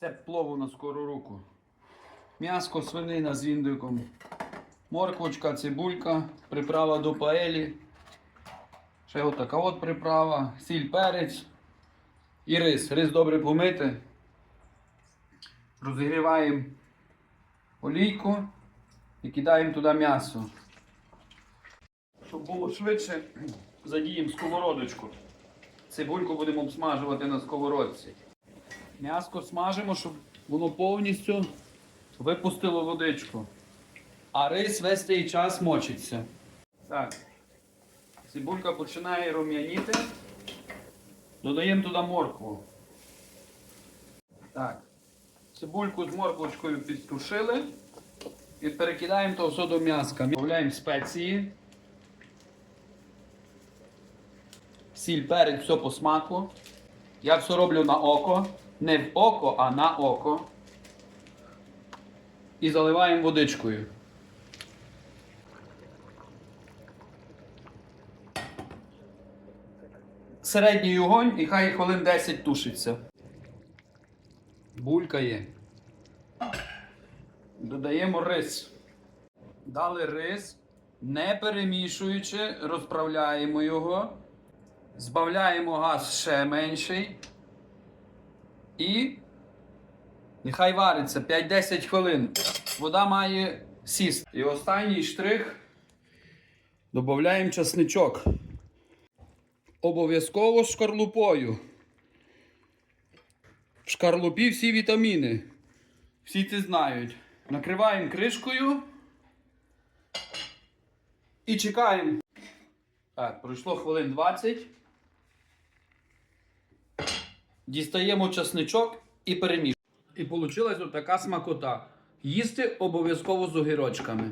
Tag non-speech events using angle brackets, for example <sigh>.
Це плову на скору руку. М'яско свинина з індиком. Морквочка, цибулька, приправа до паелі. Ще отака от приправа, сіль, перець і рис. Рис добре помити. Розігріваємо олійку і кидаємо туди м'ясо. Щоб було швидше, <clears throat> задіємо сковородочку. Цибульку будемо обсмажувати на сковородці. М'яско смажимо, щоб воно повністю випустило водичку. А рис весь цей час мочиться. Так. Цибулька починає рум'яніти. Додаємо туди моркву. Так. Цибульку з морквочкою підтушили. І перекидаємо то все до м'яска. Додаємо спеції. Сіль, перець, все по смаку. Я все роблю на око. Не в око, а на око. І заливаємо водичкою. Середній огонь і хай хвилин 10 тушиться. Булькає. Додаємо рис. Дали рис, не перемішуючи, розправляємо його. Збавляємо газ ще менший. І нехай вариться 5-10 хвилин. Вода має сісти. І останній штрих. Додаємо часничок. Обов'язково шкарлупою. В шкарлупі всі вітаміни. Всі це знають. Накриваємо кришкою. І чекаємо. Так, пройшло хвилин 20. Дістаємо часничок і перемішуємо. І вийшла така смакота. Їсти обов'язково з огірочками.